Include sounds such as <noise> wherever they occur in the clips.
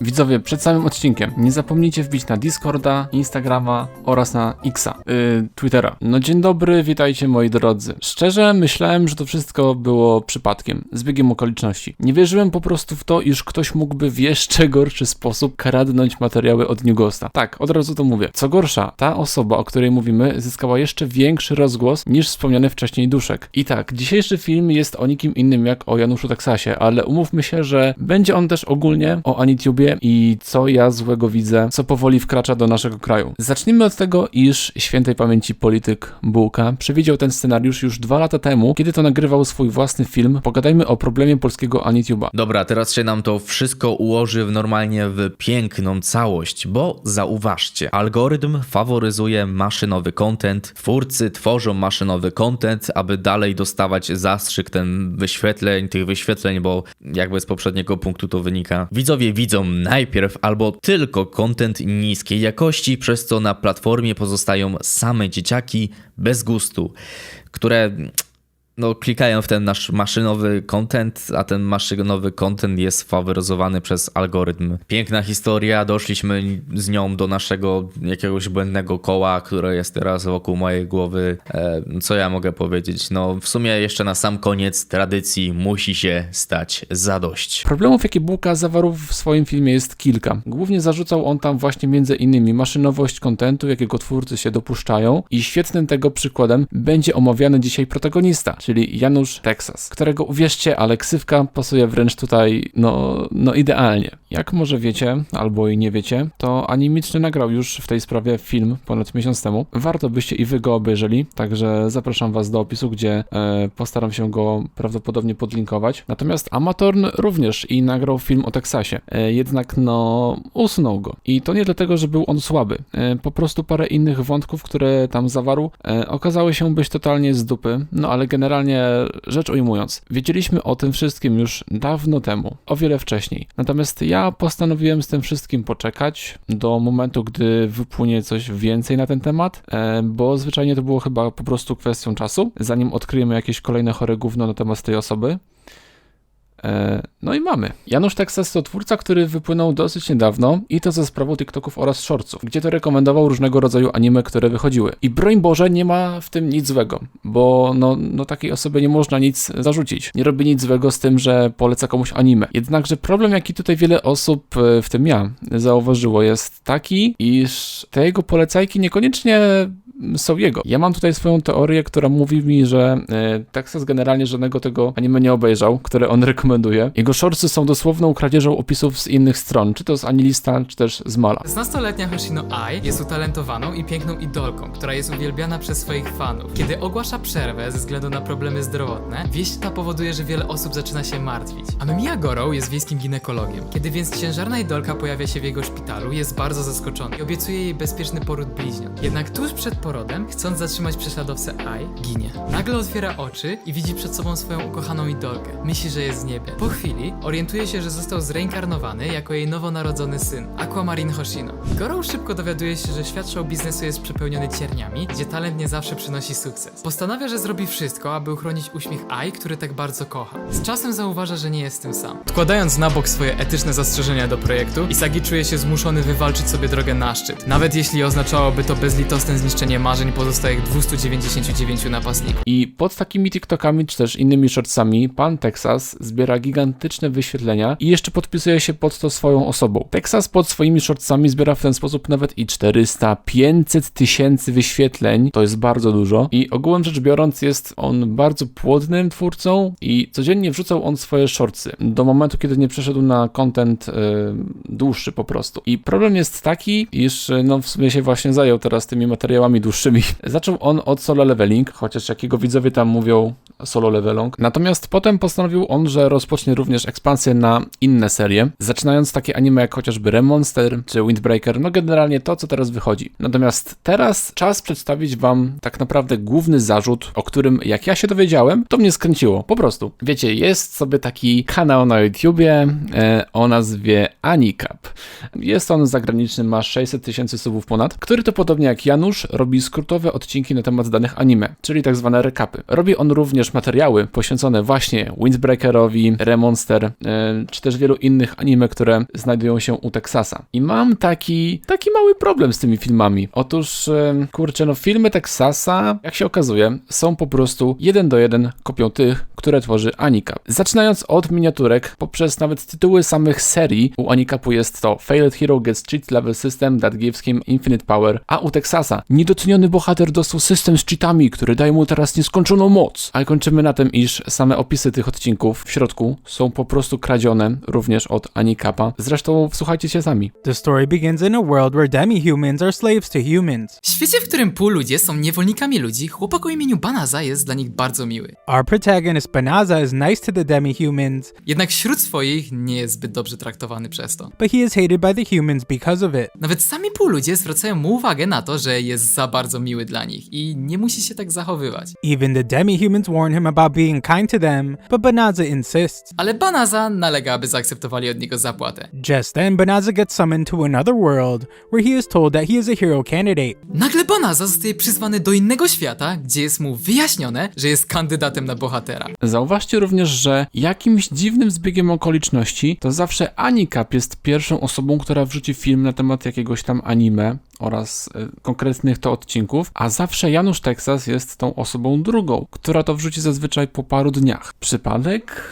Widzowie, przed samym odcinkiem nie zapomnijcie wbić na Discorda, Instagrama oraz na Xa, yy, Twittera. No dzień dobry, witajcie moi drodzy. Szczerze myślałem, że to wszystko było przypadkiem, zbiegiem okoliczności. Nie wierzyłem po prostu w to, iż ktoś mógłby w jeszcze gorszy sposób kradnąć materiały od New Ghosta. Tak, od razu to mówię. Co gorsza, ta osoba, o której mówimy, zyskała jeszcze większy rozgłos niż wspomniany wcześniej Duszek. I tak, dzisiejszy film jest o nikim innym jak o Januszu Teksasie, ale umówmy się, że będzie on też ogólnie o Anitubie i co ja złego widzę, co powoli wkracza do naszego kraju. Zacznijmy od tego, iż świętej pamięci polityk Bułka przewidział ten scenariusz już dwa lata temu, kiedy to nagrywał swój własny film. Pogadajmy o problemie polskiego Anituba. Dobra, teraz się nam to wszystko ułoży w normalnie w piękną całość, bo zauważcie, algorytm faworyzuje maszynowy content, twórcy tworzą maszynowy content, aby dalej dostawać zastrzyk ten wyświetleń, tych wyświetleń, bo jakby z poprzedniego punktu to wynika. Widzowie widzą najpierw albo tylko content niskiej jakości, przez co na platformie pozostają same dzieciaki bez gustu, które no, klikają w ten nasz maszynowy content, a ten maszynowy content jest faworyzowany przez algorytm. Piękna historia, doszliśmy z nią do naszego jakiegoś błędnego koła, które jest teraz wokół mojej głowy. E, co ja mogę powiedzieć? No, w sumie jeszcze na sam koniec tradycji musi się stać zadość. Problemów, jakie Bułka zawarł w swoim filmie jest kilka. Głównie zarzucał on tam właśnie między innymi maszynowość kontentu, jakiego twórcy się dopuszczają i świetnym tego przykładem będzie omawiany dzisiaj protagonista, czyli Janusz Texas, którego uwierzcie, ale ksywka pasuje wręcz tutaj no, no idealnie. Jak może wiecie, albo i nie wiecie, to Animiczny nagrał już w tej sprawie film ponad miesiąc temu. Warto byście i wy go obejrzeli, także zapraszam was do opisu, gdzie e, postaram się go prawdopodobnie podlinkować. Natomiast Amatorn również i nagrał film o Teksasie, e, jednak no usunął go. I to nie dlatego, że był on słaby. E, po prostu parę innych wątków, które tam zawarł, e, okazały się być totalnie z dupy. No ale generalnie rzecz ujmując, wiedzieliśmy o tym wszystkim już dawno temu, o wiele wcześniej. Natomiast ja postanowiłem z tym wszystkim poczekać do momentu, gdy wypłynie coś więcej na ten temat, e, bo zwyczajnie to było chyba po prostu kwestią czasu, zanim odkryjemy jakieś kolejne chore gówno na temat tej osoby. E, No i mamy. Janusz Texas to twórca, który wypłynął dosyć niedawno i to ze sprawą TikToków oraz shortsów, gdzie to rekomendował różnego rodzaju anime, które wychodziły. I broń Boże, nie ma w tym nic złego, bo no, no takiej osobie nie można nic zarzucić. Nie robi nic złego z tym, że poleca komuś anime. Jednakże problem, jaki tutaj wiele osób, e, w tym ja, zauważyło, jest taki, iż te jego polecajki niekoniecznie są jego. Ja mam tutaj swoją teorię, która mówi mi, że e, Texas generalnie żadnego tego anime nie obejrzał, które on Jego shortsy są dosłowną kradzieżą opisów z innych stron, czy to z Anilista, czy też z Mala. 16-letnia Hoshino Ai jest utalentowaną i piękną idolką, która jest uwielbiana przez swoich fanów. Kiedy ogłasza przerwę ze względu na problemy zdrowotne, wieść ta powoduje, że wiele osób zaczyna się martwić. A Mia Goro jest wiejskim ginekologiem. Kiedy więc ciężarna idolka pojawia się w jego szpitalu, jest bardzo zaskoczony i obiecuje jej bezpieczny poród bliźniąt. Jednak tuż przed porodem, chcąc zatrzymać prześladowcę Ai, ginie. Nagle otwiera oczy i widzi przed sobą swoją ukochaną idolkę. Myśli, że jest z niebie. Po chwili orientuje się, że został zreinkarnowany jako jej nowonarodzony syn, Aquamarine Hoshino. Goro szybko dowiaduje się, że świat show biznesu jest przepełniony cierniami, gdzie talent nie zawsze przynosi sukces. Postanawia, że zrobi wszystko, aby uchronić uśmiech Ai, który tak bardzo kocha. Z czasem zauważa, że nie jest tym sam. Odkładając na bok swoje etyczne zastrzeżenia do projektu, Isagi czuje się zmuszony wywalczyć sobie drogę na szczyt, nawet jeśli oznaczałoby to bezlitosne zniszczenie marzeń pozostałych 299 napastników. I pod takimi TikTokami, czy też innymi shortsami, pan Texas zbiera gigantyczne wyświetlenia i jeszcze podpisuje się pod to swoją osobą. Texas pod swoimi shortsami zbiera w ten sposób nawet i 400, 500 tysięcy wyświetleń, to jest bardzo dużo. I ogółem rzecz biorąc, jest on bardzo płodnym twórcą i codziennie wrzucał on swoje shortsy. Do momentu, kiedy nie przeszedł na content y, dłuższy po prostu. I problem jest taki, iż no w sumie się właśnie zajął teraz tymi materiałami dłuższymi. <laughs> Zaczął on od solo leveling, chociaż jakiego widzowie tam mówią solo leveling. Natomiast potem postanowił on, że rozpocznie również ekspansję na inne serie, zaczynając takie anime jak chociażby Remonster czy Windbreaker, no generalnie to, co teraz wychodzi. Natomiast teraz czas przedstawić wam tak naprawdę główny zarzut, o którym jak ja się dowiedziałem, to mnie skręciło, po prostu. Wiecie, jest sobie taki kanał na YouTubie e, o nazwie Anicap. Jest on zagraniczny, ma 600 tysięcy subów ponad, który to podobnie jak Janusz robi skrótowe odcinki na temat danych anime, czyli tak zwane recapy. Robi on również materiały poświęcone właśnie Windbreakerowi, Remonster, e, czy też wielu innych anime, które znajdują się u Texasa. I mam taki, taki mały problem z tymi filmami. Otóż, e, kurczę, no filmy Texasa, jak się okazuje, są po prostu jeden do jeden kopią tych, które tworzy Anika. Zaczynając od miniaturek, poprzez nawet tytuły samych serii, u Anikapu jest to Failed Hero Gets Cheat Level System That Gives Him Infinite Power, a u Texasa niedoceniony bohater dostał system z cheatami, który daje mu teraz nieskończoną moc. A kończymy na tym, iż same opisy tych odcinków w środku są po prostu kradzione również od Anikapa. Zresztą wsłuchajcie się sami. The story begins in a world where demi-humans are slaves to humans. W świecie, w którym pół ludzie są niewolnikami ludzi, chłopak o imieniu Banaza jest dla nich bardzo miły. Our protagonist Banaza is nice to the demi-humans, Jednak wśród swoich nie jest zbyt dobrze traktowany przez to. but he is hated by the humans because of it. Nawet sami półludzie zwracają mu uwagę na to, że jest za bardzo miły dla nich i nie musi się tak zachowywać. Even the demi-humans warn him about being kind to them, but Banaza insists. Ale Banaza nalega, aby zaakceptowali od niego zapłatę. Just then, Banaza gets summoned to another world, where he is told that he is a hero candidate. Nagle Banaza zostaje przyzwany do innego świata, gdzie jest mu wyjaśnione, że jest kandydatem na bohatera. Zauważcie również, że jakimś dziwnym zbiegiem okoliczności to zawsze Anikap jest pierwszą osobą, która wrzuci film na temat jakiegoś tam anime oraz e, konkretnych to odcinków, a zawsze Janusz Teksas jest tą osobą drugą, która to wrzuci zazwyczaj po paru dniach. Przypadek?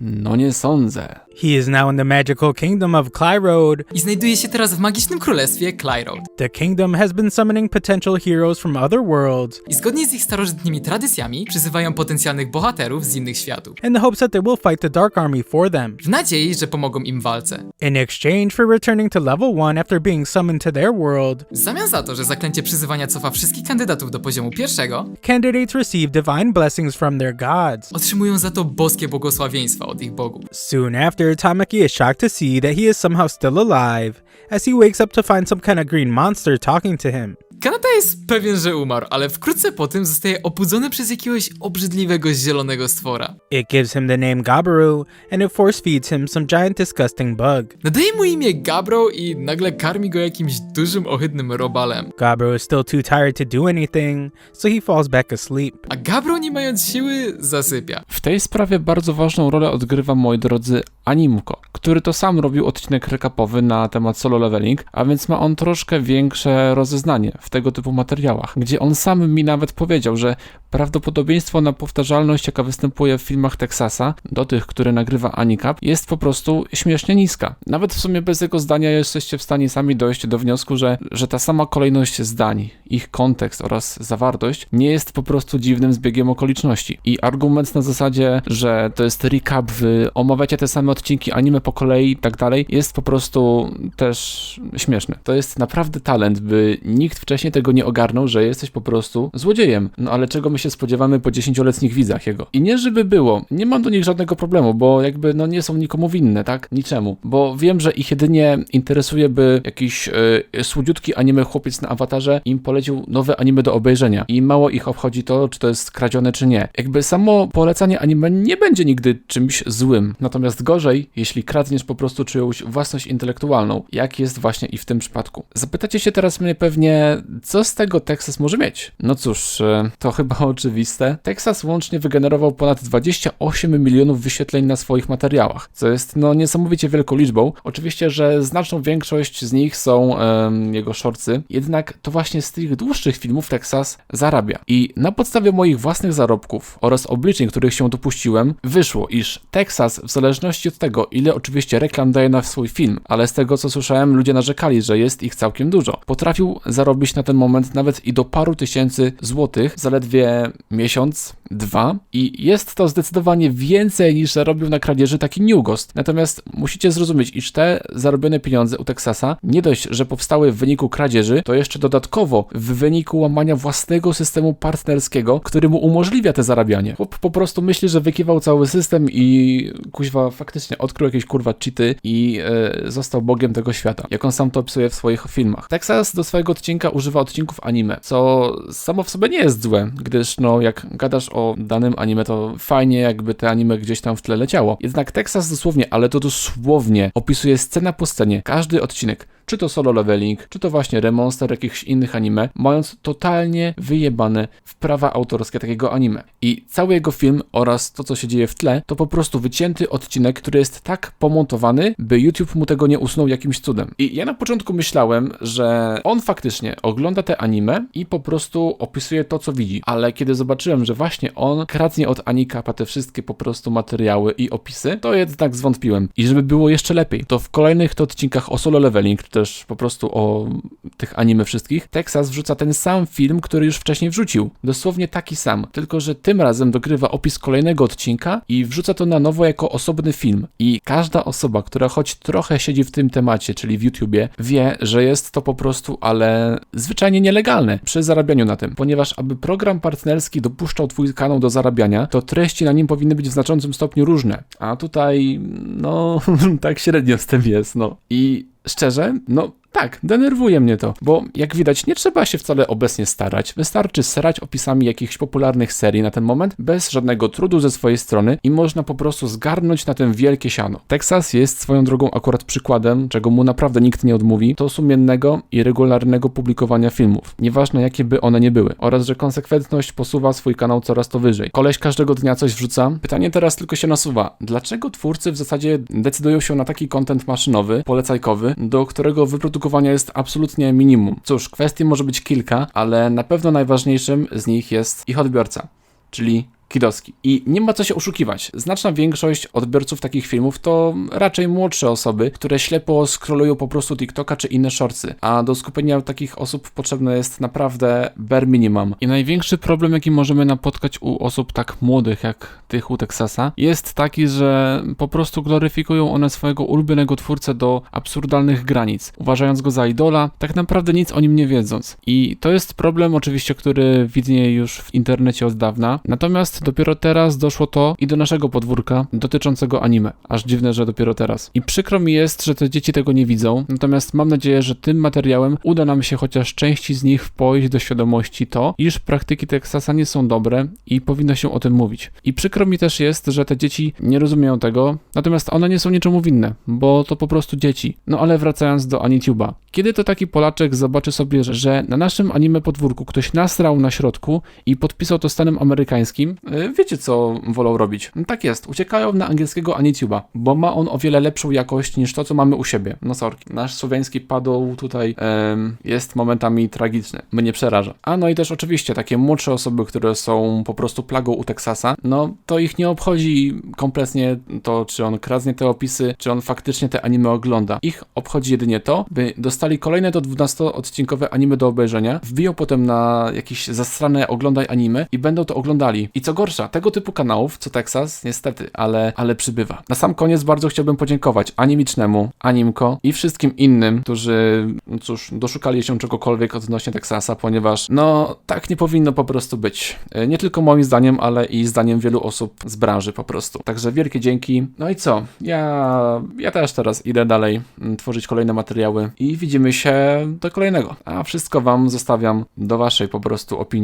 No nie sądzę. He is now in the magical kingdom of Clyroad. I znajduje się teraz w magicznym królestwie Clyroad. The kingdom has been summoning potential heroes from other worlds I zgodnie z ich starożytnymi tradycjami przyzywają potencjalnych bohaterów z innych światów. in the hopes that they will fight the Dark Army for them. W nadziei, że pomogą im w walce. In exchange for returning to level 1 after being summoned to their world, W zamian za to, że zaklęcie przyzywania cofa wszystkich kandydatów do poziomu pierwszego, candidates receive divine blessings from their gods. otrzymują za to boskie błogosławieństwa od ich bogów. Soon after, Tamaki is shocked to see that he is somehow still alive, as he wakes up to find some kind of green monster talking to him. Kanata jest pewien, że umarł, ale wkrótce po tym zostaje obudzony przez jakiegoś obrzydliwego zielonego stwora. It gives him the name Gabaru, and it force feeds him some giant disgusting bug. Nadaje mu imię Gabro i nagle karmi go jakimś dużym, ohydnym robalem. Gabaru is still too tired to do anything, so he falls back asleep. A Gabro, nie mając siły, zasypia. W tej sprawie bardzo ważną rolę odgrywa, moi drodzy, Animko, który to sam robił odcinek recapowy na temat solo leveling, a więc ma on troszkę większe rozeznanie w tego typu materiałach, gdzie on sam mi nawet powiedział, że prawdopodobieństwo na powtarzalność, jaka występuje w filmach Texasa, do tych, które nagrywa Anikap, jest po prostu śmiesznie niska. Nawet w sumie bez jego zdania jesteście w stanie sami dojść do wniosku, że, że ta sama kolejność zdań, ich kontekst oraz zawartość nie jest po prostu dziwnym zbiegiem okoliczności. I argument na zasadzie, że to jest recap, wy omawiacie te same odcinki anime po kolei i tak dalej, jest po prostu też śmieszny. To jest naprawdę talent, by nikt wcześniej tego nie ogarnął, że jesteś po prostu złodziejem. No ale czego my się spodziewamy po 10-letnich widzach jego? I nie żeby było, nie mam do nich żadnego problemu, bo jakby no nie są nikomu winne, tak? Niczemu. Bo wiem, że ich jedynie interesuje, by jakiś yy, słodziutki anime chłopiec na awatarze im polecił nowe anime do obejrzenia. I mało ich obchodzi to, czy to jest kradzione, czy nie. Jakby samo polecanie anime nie będzie nigdy czymś złym. Natomiast gorzej, jeśli kradniesz po prostu czyjąś własność intelektualną, jak jest właśnie i w tym przypadku. Zapytacie się teraz mnie pewnie, co z tego Texas może mieć? No cóż, e, to chyba oczywiste. Texas łącznie wygenerował ponad 28 milionów wyświetleń na swoich materiałach, co jest no niesamowicie wielką liczbą. Oczywiście, że znaczną większość z nich są em, jego shortsy, jednak to właśnie z tych dłuższych filmów Texas zarabia. I na podstawie moich własnych zarobków oraz obliczeń, których się dopuściłem, wyszło, iż Texas w zależności od tego, ile oczywiście reklam daje na swój film, ale z tego co słyszałem, ludzie narzekali, że jest ich całkiem dużo. Potrafił zarobić na ten moment nawet i do paru tysięcy złotych, zaledwie miesiąc, dwa i jest to zdecydowanie więcej niż zarobił na kradzieży taki New Ghost. Natomiast musicie zrozumieć, iż te zarobione pieniądze u Texasa nie dość, że powstały w wyniku kradzieży, to jeszcze dodatkowo w wyniku łamania własnego systemu partnerskiego, który mu umożliwia te zarabianie. Chłop po prostu myśli, że wykiwał cały system i kuźwa faktycznie odkrył jakieś kurwa cheaty i e, został bogiem tego świata, jak on sam to opisuje w swoich filmach. Texas do swojego odcinka używa odcinków anime, co samo w sobie nie jest złe, gdyż no jak gadasz o danym anime, to fajnie jakby te anime gdzieś tam w tle leciało. Jednak Texas dosłownie, ale to dosłownie opisuje scena po scenie, każdy odcinek czy to Solo Leveling, czy to właśnie Remonster jakichś innych anime, mając totalnie wyjebane w prawa autorskie takiego anime. I cały jego film oraz to, co się dzieje w tle, to po prostu wycięty odcinek, który jest tak pomontowany, by YouTube mu tego nie usunął jakimś cudem. I ja na początku myślałem, że on faktycznie ogląda te anime i po prostu opisuje to, co widzi. Ale kiedy zobaczyłem, że właśnie on kradnie od Anikapa te wszystkie po prostu materiały i opisy, to jednak zwątpiłem. I żeby było jeszcze lepiej, to w kolejnych to odcinkach o solo leveling, też po prostu o tych anime wszystkich, Texas wrzuca ten sam film, który już wcześniej wrzucił. Dosłownie taki sam, tylko że tym razem dogrywa opis kolejnego odcinka i wrzuca to na nowo jako osobny film. I każda osoba, która choć trochę siedzi w tym temacie, czyli w YouTubie, wie, że jest to po prostu, ale zwyczajnie nielegalne przy zarabianiu na tym, ponieważ aby program partnerski dopuszczał twój kanał do zarabiania, to treści na nim powinny być w znaczącym stopniu różne. A tutaj, no, <laughs> tak średnio z tym jest, no. I szczerze, no tak, denerwuje mnie to, bo jak widać, nie trzeba się wcale obecnie starać. Wystarczy serać opisami jakichś popularnych serii na ten moment, bez żadnego trudu ze swojej strony i można po prostu zgarnąć na tym wielkie siano. Texas jest swoją drogą akurat przykładem, czego mu naprawdę nikt nie odmówi, to sumiennego i regularnego publikowania filmów, nieważne jakie by one nie były, oraz że konsekwentność posuwa swój kanał coraz to wyżej. Koleś każdego dnia coś wrzuca. Pytanie teraz tylko się nasuwa, dlaczego twórcy w zasadzie decydują się na taki content maszynowy, polecajkowy, do którego wyprodukowania jest absolutnie minimum. Cóż, kwestii może być kilka, ale na pewno najważniejszym z nich jest ich odbiorca, czyli Kidowski. I nie ma co się oszukiwać. Znaczna większość odbiorców takich filmów to raczej młodsze osoby, które ślepo scrollują po prostu TikToka czy inne shortsy. A do skupienia takich osób potrzebne jest naprawdę bare minimum. I największy problem, jaki możemy napotkać u osób tak młodych jak tych u Texasa, jest taki, że po prostu gloryfikują one swojego ulubionego twórcę do absurdalnych granic, uważając go za idola, tak naprawdę nic o nim nie wiedząc. I to jest problem oczywiście, który widnieje już w internecie od dawna. Natomiast dopiero teraz doszło to i do naszego podwórka dotyczącego anime. Aż dziwne, że dopiero teraz. I przykro mi jest, że te dzieci tego nie widzą, natomiast mam nadzieję, że tym materiałem uda nam się chociaż części z nich wpoić do świadomości to, iż praktyki Texasa nie są dobre i powinno się o tym mówić. I przykro mi też jest, że te dzieci nie rozumieją tego, natomiast one nie są niczemu winne, bo to po prostu dzieci. No ale wracając do AniTube'a. Kiedy to taki Polaczek zobaczy sobie, że- na naszym anime podwórku ktoś nasrał na środku i podpisał to stanem amerykańskim, wiecie co wolą robić. No tak jest, uciekają na angielskiego AniTube'a, bo ma on o wiele lepszą jakość niż to, co mamy u siebie. No sorki. Nasz słowiański padł tutaj em, jest momentami tragiczny. Mnie przeraża. A no i też oczywiście takie młodsze osoby, które są po prostu plagą u Texasa, no to ich nie obchodzi kompletnie to, czy on kradnie te opisy, czy on faktycznie te anime ogląda. Ich obchodzi jedynie to, by dostali kolejne to 12-odcinkowe anime do obejrzenia, wbiją potem na jakieś zastrane oglądaj anime i będą to oglądali. I co gorsza, tego typu kanałów, co Texas, niestety, ale, ale przybywa. Na sam koniec bardzo chciałbym podziękować Animicznemu, Animko i wszystkim innym, którzy, no cóż, doszukali się czegokolwiek odnośnie Texasa, ponieważ, no, tak nie powinno po prostu być. E, Nie tylko moim zdaniem, ale i zdaniem wielu osób z branży po prostu. Także wielkie dzięki. No i co? Ja, ja też teraz idę dalej mm, tworzyć kolejne materiały i widzimy się do kolejnego. A wszystko Wam zostawiam do Waszej po prostu opinii.